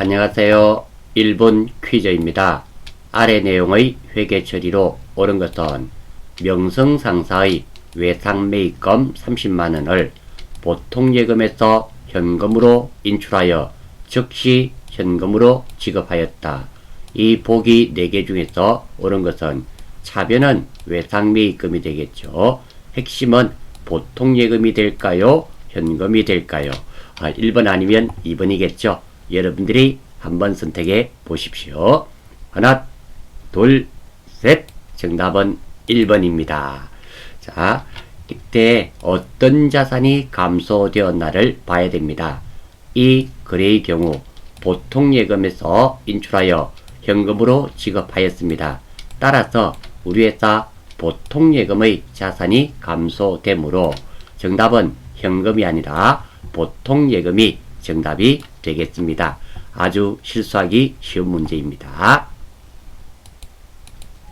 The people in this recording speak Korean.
안녕하세요. 1분 퀴즈입니다. 아래 내용의 회계 처리로 옳은 것은 명성상사의 외상 매입금 30만원을 보통 예금에서 현금으로 인출하여 즉시 현금으로 지급하였다. 이 보기 4개 중에서 옳은 것은 차변은 외상 매입금이 되겠죠. 핵심은 보통 예금이 될까요? 현금이 될까요? 아, 1번 아니면 2번이겠죠. 여러분들이 한번 선택해 보십시오. 하나, 둘, 셋. 정답은 1번입니다. 자, 이때 어떤 자산이 감소되었나를 봐야 됩니다. 이 거래의 경우 보통 예금에서 인출하여 현금으로 지급하였습니다. 따라서 우리 회사 보통 예금의 자산이 감소되므로 정답은 현금이 아니라 보통 예금이 정답이 되겠습니다. 아주 실수하기 쉬운 문제입니다.